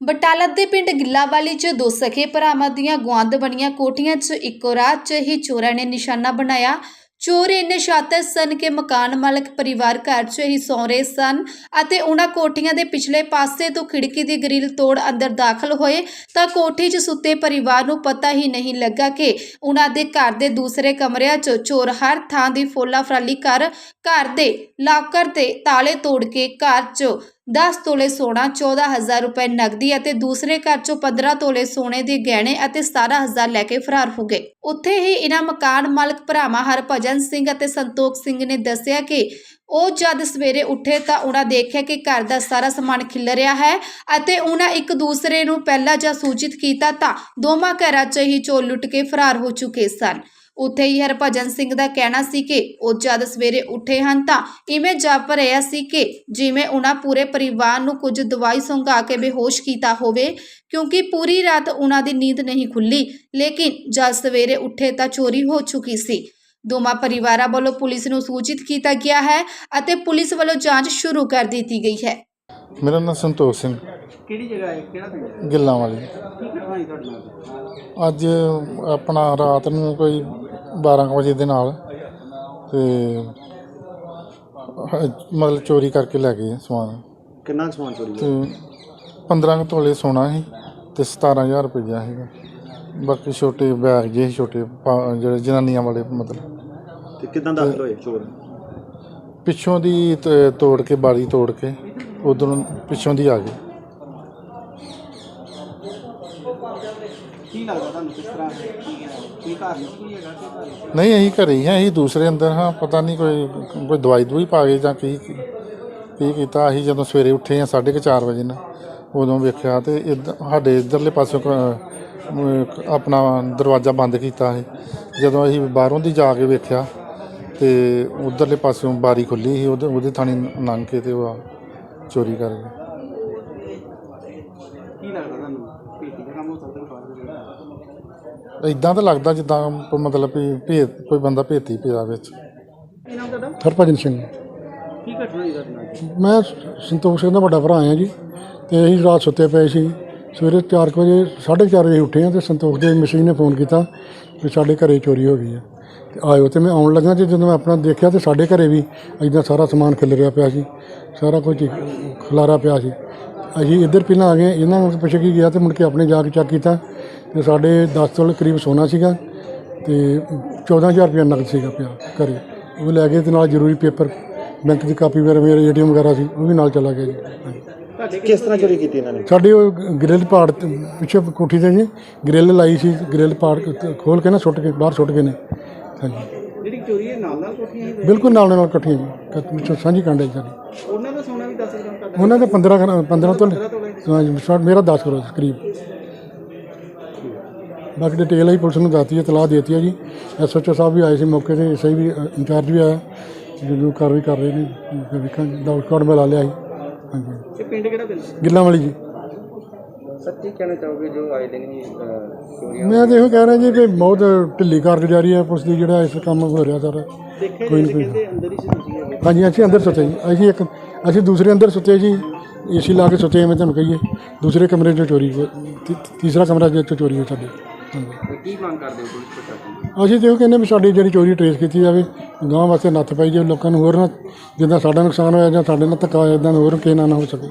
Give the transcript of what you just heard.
ਬਟਾਲਾ ਦੇ ਪਿੰਡ ਗਿੱਲਾਵਾਲੀ 'ਚ ਦੋ ਸਖੇ ਭਰਾਵਾਂ ਦੀਆਂ ਗੁਆਂਢ ਬਣੀਆਂ ਕੋਠੀਆਂ 'ਚ ਇੱਕੋ ਰਾਤ 'ਚ ਹੀ ਚੋਰਾਂ ਨੇ ਨਿਸ਼ਾਨਾ ਬਣਾਇਆ। ਚੋਰ ਇੰਨੇ ਸ਼ਾਤਰ ਸਨ ਕਿ ਮਕਾਨ ਮਾਲਕ ਪਰਿਵਾਰ ਘਰ 'ਚ ਹੀ ਸੌਂ ਰਹੇ ਸਨ ਅਤੇ ਉਹਨਾਂ ਕੋਠੀਆਂ ਦੇ ਪਿਛਲੇ ਪਾਸੇ ਤੋਂ ਖਿੜਕੀ ਦੀ ਗ੍ਰਿਲ ਤੋੜ ਅੰਦਰ ਦਾਖਲ ਹੋਏ। ਤਾਂ ਕੋਠੀ 'ਚ ਸੁੱਤੇ ਪਰਿਵਾਰ ਨੂੰ ਪਤਾ ਹੀ ਨਹੀਂ ਲੱਗਾ ਕਿ ਉਹਨਾਂ ਦੇ ਘਰ ਦੇ ਦੂਸਰੇ ਕਮਰਿਆਂ 'ਚ ਚੋਰ ਹਰ ਥਾਂ ਦੀ ਫੋਲਾ ਫਰਾਲੀ ਕਰ ਘਰ ਦੇ ਲਾਕਰ ਤੇ ਤਾਲੇ ਤੋੜ ਕੇ ਘਰ 'ਚ 10 ਤੋਲੇ ਸੋਨਾ 14000 ਰੁਪਏ ਨਕਦੀ ਅਤੇ ਦੂਸਰੇ ਘਰ 'ਚੋਂ 15 ਤੋਲੇ ਸੋਨੇ ਦੇ ਗਹਿਣੇ ਅਤੇ 17000 ਲੈ ਕੇ ਫਰਾਰ ਹੋ ਗਏ। ਉੱਥੇ ਹੀ ਇਹਨਾਂ ਮਕਾਨ ਮਾਲਕ ਭਰਾਵਾਂ ਹਰਭਜਨ ਸਿੰਘ ਅਤੇ ਸੰਤੋਖ ਸਿੰਘ ਨੇ ਦੱਸਿਆ ਕਿ ਉਹ ਜਦ ਸਵੇਰੇ ਉੱਠੇ ਤਾਂ ਉਹਨਾਂ ਦੇਖਿਆ ਕਿ ਘਰ ਦਾ ਸਾਰਾ ਸਮਾਨ ਖਿਲ ਰਿਹਾ ਹੈ ਅਤੇ ਉਹਨਾਂ ਇੱਕ ਦੂਸਰੇ ਨੂੰ ਪਹਿਲਾਂ ਜਾਂ ਸੂਚਿਤ ਕੀਤਾ ਤਾਂ ਦੋਵਾਂ ਘਰਾਂ 'ਚ ਹੀ ਚੋਰ ਲੁੱਟ ਕੇ ਫਰਾਰ ਹੋ ਚੁੱਕੇ ਸਨ। ਉੱਥੇ ਹੀ ਹਰਭਜਨ ਸਿੰਘ ਦਾ ਕਹਿਣਾ ਸੀ ਕਿ ਉਹ ਜਦ ਸਵੇਰੇ ਉੱਠੇ ਹਨ ਤਾਂ ਇਵੇਂ ਜਾਪ ਰਿਹਾ ਸੀ ਕਿ ਜਿਵੇਂ ਉਹਨਾਂ ਪੂਰੇ ਪਰਿਵਾਰ ਨੂੰ ਕੁਝ ਦਵਾਈ ਸੁੰਘਾ ਕੇ ਬੇਹੋਸ਼ ਕੀਤਾ ਹੋਵੇ ਕਿਉਂਕਿ ਪੂਰੀ ਰਾਤ ਉਹਨਾਂ ਦੀ ਨੀਂਦ ਨਹੀਂ ਖੁੱਲੀ ਲੇਕਿਨ ਜਦ ਸਵੇਰੇ ਉੱਠੇ ਤਾਂ ਚੋਰੀ ਹੋ ਚੁੱਕੀ ਸੀ। ਦੋਵਾਂ ਪਰਿਵਾਰਾਂ ਵੱਲੋਂ ਪੁਲਿਸ ਨੂੰ ਸੂਚਿਤ ਕੀਤਾ ਗਿਆ ਹੈ ਅਤੇ ਪੁਲਿਸ ਵੱਲੋਂ ਜਾਂਚ ਸ਼ੁਰੂ ਕਰ ਦਿੱਤੀ ਗਈ ਹੈ। ਮੇਰਾ ਨਾਮ ਸੰਤੋਖ ਸਿੰਘ। ਕਿਹੜੀ ਜਗ੍ਹਾ ਹੈ? ਕਿਹੜਾ ਪਿੰਡ ਹੈ? ਗਿੱਲਾਂ ਵਾਲੀ। ਕੀ ਘਟਨਾ ਹੋਈ ਤੁਹਾਡੇ ਨਾਲ? ਅੱਜ ਆਪਣਾ ਰਾਤ ਨੂੰ ਕੋਈ 12 ਕੁ ਵਜੇ ਦੇ ਨਾਲ ਤੇ ਹ- ਮਤਲਬ ਚੋਰੀ ਕਰਕੇ ਲੈ ਗਏ ਸਮਾਨ। ਕਿੰਨਾ ਕੁ ਸਮਾਨ ਚੋਰੀ ਤੇ 15 ਕੁ ਤੋਲੇ ਸੋਨਾ ਸੀ ਤੇ 17000 ਰੁਪਇਆ ਸੀਗਾ। ਬਾਕੀ ਛੋਟੇ ਬੈਗ ਜਿਹੇ ਛੋਟੇ ਪਾ- ਜਿਹੜੇ ਜਨਾਨੀਆਂ ਵਾਲੇ ਮਤਲਬ। ਤੇ ਕਿਦਾਂ ਦਾਖਲ ਹੋਏ ਚੋਰ? ਪਿੱਛੋਂ ਦੀ ਤ- ਤੋੜ ਕੇ ਬਾਰੀ ਤੋੜ ਕੇ ਉਧਰੋਂ ਪਿੱਛੋਂ ਦੀ ਆ ਗਏ। ਲੱਗਦਾ ਤੁਹਾਨੂੰ ਕਿਸ ਤਰ੍ਹਾਂ? ਕੀ ਘਰ ਨਹੀਂ ਕੋਈ ਹੈਗਾ ਕਿ ਘਰ ਨਹੀਂ ਅਸੀਂ ਘਰੇ ਹੀ ਹਾਂ ਅਸੀਂ ਦੂਸਰੇ ਅੰਦਰ ਹਾਂ ਪਤਾ ਨਹੀਂ ਕੋਈ ਕੋਈ ਦਵਾਈ ਦਵਾਈ ਪਾ ਗਏ ਜਾਂ ਕੀ ਕੀ ਕੀਤਾ। ਅਸੀਂ ਜਦੋਂ ਸਵੇਰੇ ਉੱਠੇ ਹਾਂ 4:30 ਵਜੇ ਨਾ ਉਦੋਂ ਵੇਖਿਆ ਤੇ ਇੱਧ- ਸਾਡੇ ਇਧਰਲੇ ਪਾਸੋਂ ਆਪਣਾ ਦਰਵਾਜ਼ਾ ਬੰਦ ਕੀਤਾ ਸੀ। ਜਦੋਂ ਅਸੀਂ ਬਾਹਰੋਂ ਦੀ ਜਾ ਕੇ ਵੇਖਿਆ ਤੇ ਉਧਰਲੇ ਪਾਸੋਂ ਬਾਰੀ ਖੁੱਲੀ ਸੀ ਉਹਦੇ ਉਹਦੇ ਥਾਣੀ ਲੰਘ ਕੇ ਤੇ ਉਹ ਚੋਰੀ ਕਰ ਗਏ। ਕੀ ਲੱਗਦਾ ਤੁਹਾਨੂੰ? ਇਦਾਂ ਤਾਂ ਲੱਗਦਾ ਜਿੱਦਾਂ ਕੋਈ ਮਤਲਬ ਵੀ ਭੇਤ ਕੋਈ ਬੰਦਾ ਭੇਤੀ ਪਿਆ ਵਿੱਚ। ਨਾਮ ਤੁਹਾਡਾ? ਹਰਭਜਨ ਸਿੰਘ। ਕੀ ਘਟਨਾ ਹੋਈ ਤੁਹਾਡੇ ਨਾਲ? ਮੈਂ ਸੰਤੋਖ ਸਿੰਘ ਦਾ ਵੱਡਾ ਭਰਾ ਹਾਂ ਜੀ ਤੇ ਅਸੀਂ ਰਾਤ ਸੁੱਤੇ ਪਏ ਸੀ। ਸਵੇਰੇ 4 ਵਜੇ 4:30 ਵਜੇ ਉੱਠੇ ਹਾਂ ਤੇ ਸੰਤੋਖ ਦੇ ਮਸ਼ੀਨ ਨੇ ਫੋਨ ਕੀਤਾ ਕਿ ਸਾਡੇ ਘਰੇ ਚੋਰੀ ਹੋ ਗਈ ਹੈ। ਤੇ ਆਇਓ ਤੇ ਮੈਂ ਆਉਣ ਲੱਗਾ ਤੇ ਜਦੋਂ ਮੈਂ ਆਪਣਾ ਦੇਖਿਆ ਤੇ ਸਾਡੇ ਘਰੇ ਵੀ ਇਦਾਂ ਸਾਰਾ ਸਮਾਨ ਖਿਲ ਰਿਹਾ ਪਿਆ ਸੀ ਸਾਰਾ ਕੁਝ ਖਲਾਰਾ ਪਿਆ ਸੀ। ਅਸੀਂ ਇੱਧਰ ਪਹਿਲਾਂ ਆ ਗਏ ਇਹਨਾਂ ਨੂੰ ਪੁੱਛ ਕੇ ਗਿਆ ਤੇ ਮੁੜ ਕੇ ਆਪਣੇ ਜਾ ਕੇ ਚੈੱਕ ਕੀਤਾ ਤੇ ਸਾਡੇ 10 ਤੋਲੇ ਕਰੀਬ ਸੋਨਾ ਸੀਗਾ ਤੇ 14000 ਰੁਪਏ ਨਕਦ ਸੀਗਾ ਪਿਆ ਘਰੇ। ਉਹ ਲੈ ਗਏ ਤੇ ਨਾਲ ਜ਼ਰੂਰੀ ਪੇਪਰ ਬੈਂਕ ਦੀ ਕਾਪੀ ਵਗੈਰਾ ਮੇਰੇ ਏਟੀਐਮ ਵਗੈਰਾ ਸੀ ਉਹ ਵੀ ਨਾਲ ਚਲਾ ਗਿਆ ਜੀ। ਕਿਸ ਤਰ੍ਹਾਂ ਚੋਰੀ ਕੀਤੀ ਇਹਨਾਂ ਨੇ? ਸਾਡੇ ਉਹ ਗ੍ਰਿਲ ਪਾੜ ਤੇ ਪਿੱਛੇ ਕੋਠੀ ਤੇ ਜੀ ਗ੍ਰਿਲ ਲਾਈ ਸੀ ਗ੍ਰਿਲ ਪਾੜ ਕੇ ਖੋਲ ਕੇ ਨਾ ਸੁੱਟ ਕੇ ਬਾਹਰ ਸੁੱਟ ਗਏ ਨੇ। ਹਾਂਜੀ। ਜਿਹੜੀ ਚੋਰੀ ਹੈ ਨਾਲ ਨਾਲ ਕੋਠੀਆਂ ਹੀ ਬਿਲਕੁਲ ਨਾਲ ਨਾਲ ਇਕੱਠੀਆਂ ਜੀ ਕ- ਸਾਂਝੀ ਕਾਂਡੇ ਸਾਡੀ। ਉਹਨਾਂ ਦਾ ਸੋਨਾ ਵੀ ਦੱਸ ਸਕਦਾ ਤੁਹਾਡਾ ਉਹਨਾਂ ਦੇ 15 ਗ੍ਰਾ- 15 ਤੋਂ ਹਾਂਜੀ ਮੇਰਾ 10 ਕਰੋੜ ਕਰੀਬ। ਬਾਕੀ ਡਿਟੇਲ ਹੀ ਪੁਲਿਸ ਨੂੰ ਦੱਸਤੀ ਹੈ ਤਲਾਹ ਦੇਤੀ ਹੈ ਜੀ। ਐਸਐਚਓ ਸਾਹਿਬ ਵੀ ਆਏ ਸੀ ਮੌਕੇ ਤੇ ਸਹੀ ਵੀ ਇੰਚਾਰਜ ਵੀ ਆਇਆ। ਜਦੋਂ ਕਾਰਵਾਈ ਕਰ ਰਹੇ ਨੇ ਫਿਰ ਵੇਖਾਂਗੇ। ਡਾਊਟ ਕਾਰਡ ਮਿਲਾ ਲਿਆ ਜੀ। ਹਾਂਜੀ। ਇਹ ਪਿੰਡ ਕਿਹੜਾ ਪਿੰਡ? ਗਿੱਲਾਂ ਵਾਲੀ ਜੀ ਸੱਚੀ ਕਹਿਣਾ ਚਾਹੋਗੇ ਜੋ ਆਏ ਦਿਨ ਹੀ ਮੈਂ ਤਾਂ ਇਹੋ ਕਹਿ ਰਿਹਾ ਜੀ ਕਿ ਬਹੁਤ ਢਿੱਲੀ ਕਾਰਗੁਜ਼ਾਰੀ ਹੈ ਪੁਲਿਸ ਦੀ ਜਿਹੜਾ ਇਸ ਕੰਮ ਹੋ ਰਿਹਾ ਸਾਰਾ। ਕੋਈ ਜੀ ਨਹੀਂ ਕਹਿੰਦੇ ਅੰਦਰ ਹੀ ਹਾਂਜੀ ਅਸੀਂ ਅੰਦਰ ਸੁੱਤੇ ਜੀ। ਅਸੀਂ ਇੱਕ ਅਸੀਂ ਦੂਸਰੇ ਅੰਦਰ ਸੁੱਤੇ ਜੀ। ਏਸੀ ਲਾ ਕੇ ਸੁੱਤੇ ਮੈਂ ਤੁਹਾਨੂੰ ਕਹੀਏ। ਦੂਸਰੇ ਕਮਰੇ 'ਚੋਂ ਚੋਰੀ ਤੀਸਰਾ ਕਮਰਾ ਜਿੱਥੇ ਚੋਰੀ ਹੋਈ ਸਾਡੇ। ਹਾਂਜੀ। ਕੀ ਮੰਗ ਕਰਦੇ ਹੋ ਪੁਲਿਸ ਪ੍ਰਸ਼ਾਸਨ ਅਸੀਂ ਉਹ ਕਹਿੰਦੇ ਵੀ ਸਾਡੀ ਜਿਹੜੀ ਚੋਰੀ ਟਰੇਸ ਕੀਤੀ ਜਾਵੇ ਗਾਂਹ ਵਾਸਤੇ ਨੱਥ ਪਾਈ ਜਾਵੇ ਲੋਕਾਂ ਨੂੰ ਹੋਰ ਨਾ ਜਿੱਦਾਂ ਸਾਡਾ ਨੁਕਸਾਨ ਹੋਇਆ ਜਾਂ ਸਾਡੇ ਨਾਲ ਧੱਕਾ ਹੋਇਆ ਇਦਾਂ ਹੋਰ ਕਿਸੇ ਨਾਲ ਨਾ ਹੋ ਸਕੇ।